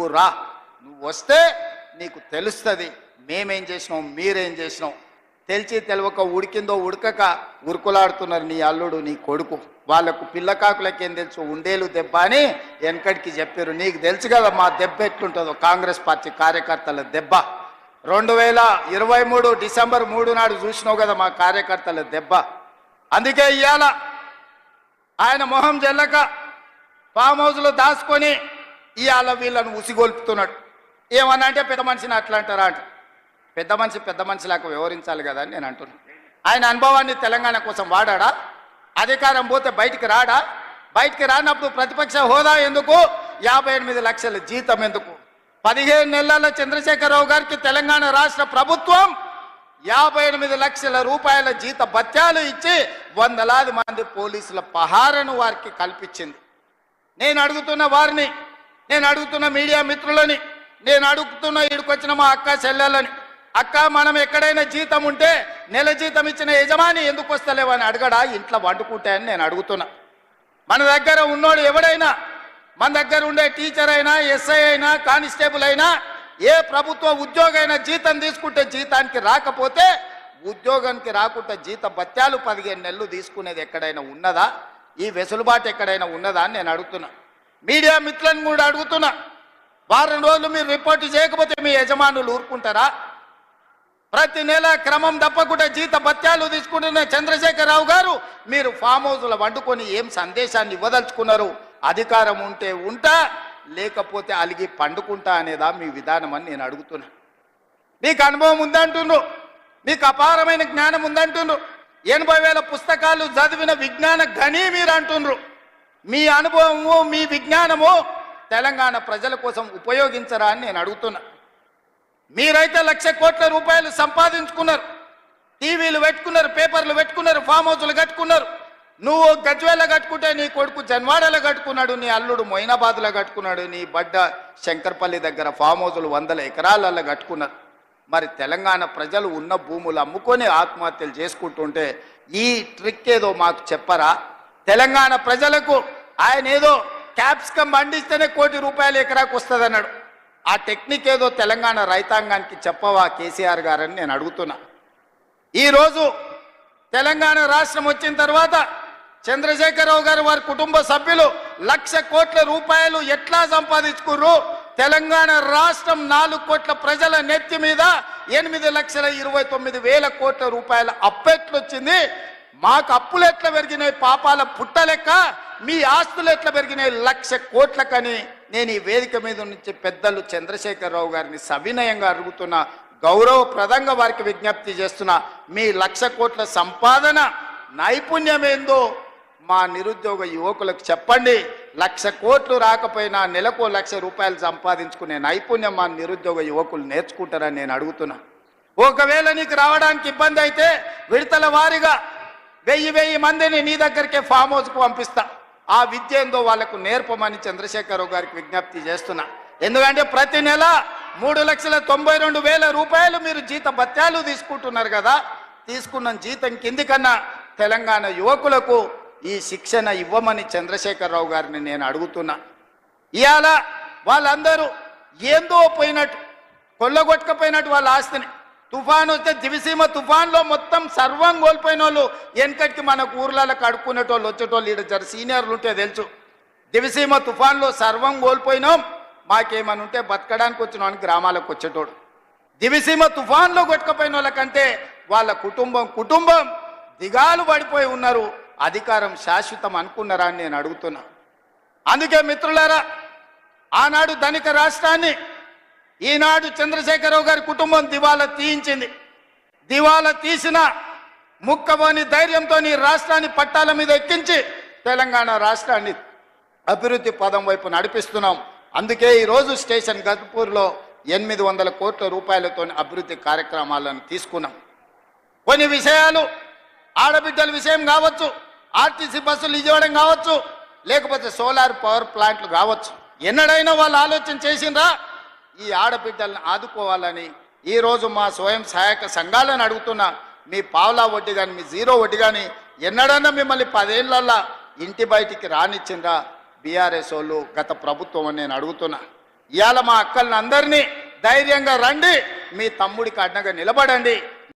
నువ్వు రా. నువ్వు వస్తే నీకు తెలుస్తుంది. మేమేం చేసినాం మీరేం చేసినాం. తెలిసి తెలవక ఉడికిందో ఉడకక ఉరుకులాడుతున్నారు నీ అల్లుడు నీ కొడుకు. వాళ్ళకు పిల్లకాకులకేం తెలుసు? ఉండేలు దెబ్బ అని వెనకడికి చెప్పారు. నీకు తెలుసు కదా మా దెబ్బ ఎట్లుంటుందో? కాంగ్రెస్ పార్టీ కార్యకర్తల దెబ్బ. రెండు వేల ఇరవై మూడు డిసెంబర్ మూడు నాడు చూసినావు కదా మా కార్యకర్తల దెబ్బ. అందుకే ఇవాళ ఆయన మొహం జల్లక ఫామ్ హౌస్లో దాచుకొని ఇవాళ వీళ్ళను ఉసిగొల్పుతున్నాడు. ఏమన్నా అంటే పెద్ద మనిషిని అట్లా అంటారా అంట. పెద్ద మనిషి పెద్ద మనిషిలాగా వ్యవహరించాలి కదా అని నేను అంటున్నాను ఆయన అనుభవాన్ని తెలంగాణ కోసం వాడాడా? అధికారం పోతే బయటికి రాడా? బయటికి రానప్పుడు ప్రతిపక్ష హోదా ఎందుకు? యాభై ఎనిమిది లక్షల జీతం ఎందుకు? పదిహేను నెలల చంద్రశేఖరరావు గారికి తెలంగాణ రాష్ట్ర ప్రభుత్వం యాభై ఎనిమిది లక్షల రూపాయల జీత భత్యాలు ఇచ్చి వందలాది మంది పోలీసుల పహారను వారికి కల్పించింది. నేను అడుగుతున్న వారిని నేను అడుగుతున్న మీడియా మిత్రులని నేను అడుగుతున్న ఈడికొచ్చిన మా అక్క చెల్లెలని అక్క మనం ఎక్కడైనా జీతం ఉంటే నెల జీతం ఇచ్చిన యజమాని ఎందుకు వస్తలేవని అడగడా? ఇంట్లో వండుకుంటే అని నేను అడుగుతున్నా. మన దగ్గర ఉన్నోడు ఎవడైనా మన దగ్గర ఉండే టీచర్ అయినా ఎస్ఐ అయినా కానిస్టేబుల్ అయినా ఏ ప్రభుత్వ ఉద్యోగైనా జీతం తీసుకుంటే జీతానికి రాకపోతే ఉద్యోగానికి రాకుండా జీత భత్యాలు పదిహేను నెలలు తీసుకునేది ఎక్కడైనా ఉన్నదా? ఈ వెసులుబాటు ఎక్కడైనా ఉన్నదా అని నేను అడుగుతున్నా. మీడియా మిత్రులను కూడా అడుగుతున్నా. వారం రోజులు మీరు రిపోర్ట్ చేయకపోతే మీ యజమానులు ఊరుకుంటారా? ప్రతి నెల క్రమం తప్పకుండా జీత భత్యాలు తీసుకుంటున్న చంద్రశేఖరరావు గారు మీరు ఫామ్ హౌస్లో వండుకొని ఏం సందేశాన్ని ఇవ్వదలుచుకున్నారు? అధికారం ఉంటే ఉంటా లేకపోతే అలిగి పండుకుంటా అనేదా మీ విధానం అని నేను అడుగుతున్నా. మీకు అనుభవం ఉందంటుండ్రు. మీకు అపారమైన జ్ఞానం ఉందంటున్నారు ఎనభై వేల పుస్తకాలు చదివిన విజ్ఞాన గని మీరు అంటుండ్రు. మీ అనుభవము మీ విజ్ఞానము తెలంగాణ ప్రజల కోసం ఉపయోగించరా అని నేను అడుగుతున్నా. మీరైతే లక్ష కోట్ల రూపాయలు సంపాదించుకున్నారు. టీవీలు పెట్టుకున్నారు పేపర్లు పెట్టుకున్నారు ఫామ్ హౌస్లు కట్టుకున్నారు. నువ్వు గజ్వేల కట్టుకుంటే నీ కొడుకు జన్వాడలో కట్టుకున్నాడు నీ అల్లుడు మొయినాబాద్లో కట్టుకున్నాడు నీ బడ్డ శంకర్పల్లి దగ్గర ఫామ్ హౌస్లు వందల ఎకరాలలో కట్టుకున్నారు. మరి తెలంగాణ ప్రజలు ఉన్న భూములు అమ్ముకొని ఆత్మహత్యలు చేసుకుంటుంటే ఈ ట్రిక్ ఏదో మాకు చెప్పరా? తెలంగాణ ప్రజలకు ఆయన ఏదో క్యాప్సికం పండిస్తేనే కోటి రూపాయలు ఎకరాకు వస్తుంది అన్నాడు ఆ టెక్నిక్ ఏదో తెలంగాణ రైతాంగానికి చెప్పవా కేసీఆర్ గారని నేను అడుగుతున్నా. ఈరోజు తెలంగాణ రాష్ట్రం వచ్చిన తర్వాత చంద్రశేఖరరావు గారు వారి కుటుంబ సభ్యులు లక్ష కోట్ల రూపాయలు ఎట్లా సంపాదించుకుర్రు? తెలంగాణ రాష్ట్రం నాలుగు కోట్ల ప్రజల నెత్తి మీద ఎనిమిది లక్షల ఇరవై తొమ్మిది వేల కోట్ల రూపాయల అప్పెట్లొచ్చింది. మాకు అప్పులు ఎట్లా పెరిగినాయి పాపాల పుట్టలెక్క మీ ఆస్తులు ఎట్లా పెరిగినాయి? లక్ష కోట్లకని నేను ఈ వేదిక మీద నుంచి పెద్దలు చంద్రశేఖరరావు గారిని సవినయంగా అడుగుతున్నా గౌరవప్రదంగా వారికి విజ్ఞప్తి చేస్తున్నా మీ లక్ష కోట్ల సంపాదన నైపుణ్యం ఏందో మా నిరుద్యోగ యువకులకు చెప్పండి. లక్ష కోట్లు రాకపోయినా నెలకు లక్ష రూపాయలు సంపాదించుకునే నైపుణ్యం మా నిరుద్యోగ యువకులు నేర్చుకుంటారని నేను అడుగుతున్నా. ఒకవేళ నీకు రావడానికి ఇబ్బంది అయితే విడతల వారిగా వెయ్యి వెయ్యి మందిని నీ దగ్గరికే ఫామ్ హౌస్కు పంపిస్తా. ఆ విద్య ఏందో వాళ్ళకు నేర్పమని చంద్రశేఖరరావు గారికి విజ్ఞప్తి చేస్తున్నా. ఎందుకంటే ప్రతి నెల మూడు లక్షల తొంభై రెండు వేల రూపాయలు మీరు జీత భత్యాలు తీసుకుంటున్నారు కదా. తీసుకున్న జీతం కిందికన్నా తెలంగాణ యువకులకు ఈ శిక్షణ ఇవ్వమని చంద్రశేఖరరావు గారిని నేను అడుగుతున్నా. ఇవాళ వాళ్ళందరూ ఏందో పోయినట్టు కొల్లగొట్టకపోయినట్టు వాళ్ళ ఆస్తిని తుఫాన్ వస్తే దివిసీమ తుఫాన్లో మొత్తం సర్వం కోల్పోయిన వాళ్ళు వెనకటికి మనకు ఊర్లలో కడుక్కునేటోళ్ళు వచ్చేటోళ్ళు ఈడ జర సీనియర్లు ఉంటే తెలుసు. దివిసీమ తుఫాన్లో సర్వం కోల్పోయినాం మాకేమని ఉంటే బతకడానికి వచ్చినాం గ్రామాలకు వచ్చేటోడు. దివిసీమ తుఫాన్లో కొట్టుకుపోయిన వాళ్ళకంటే వాళ్ళ కుటుంబం కుటుంబం దిగాలు పడిపోయి ఉన్నారు అధికారం శాశ్వతం అనుకున్నారా అని నేను అడుగుతున్నా. అందుకే మిత్రులారా ఆనాడు ధనిక రాష్ట్రాన్ని ఈనాడు చంద్రశేఖరరావు గారి కుటుంబం దివాలా తీయించింది. దివాలా తీసిన ముక్కబోని ధైర్యంతో రాష్ట్రాన్ని పట్టాల మీద ఎక్కించి తెలంగాణ రాష్ట్రాన్ని అభివృద్ధి పదం వైపు నడిపిస్తున్నాం. అందుకే ఈరోజు స్టేషన్ గతపూర్లో ఎనిమిది వందల కోట్ల రూపాయలతో అభివృద్ధి కార్యక్రమాలను తీసుకున్నాం. కొన్ని విషయాలు ఆడబిడ్డల విషయం కావచ్చు ఆర్టీసీ బస్సులు ఇవ్వడం కావచ్చు లేకపోతే సోలార్ పవర్ ప్లాంట్లు కావచ్చు. ఎన్నడైనా వాళ్ళు ఆలోచన చేసిండ్రా? ఈ ఆడబిడ్డలను ఆదుకోవాలని ఈరోజు మా స్వయం సహాయక సంఘాలను అడుగుతున్నా మీ పావులా వడ్డీ కానీ మీ జీరో వడ్డీ కానీ ఎన్నడన్నా మిమ్మల్ని పదేళ్ళల్లా ఇంటి బయటికి రానిచ్చిందా బీఆర్ఎస్ వాళ్ళు గత ప్రభుత్వం అని నేను అడుగుతున్నా. ఇవాళ మా అక్కల్ని అందరినీ ధైర్యంగా రండి మీ తమ్ముడికి అడ్డగా నిలబడండి.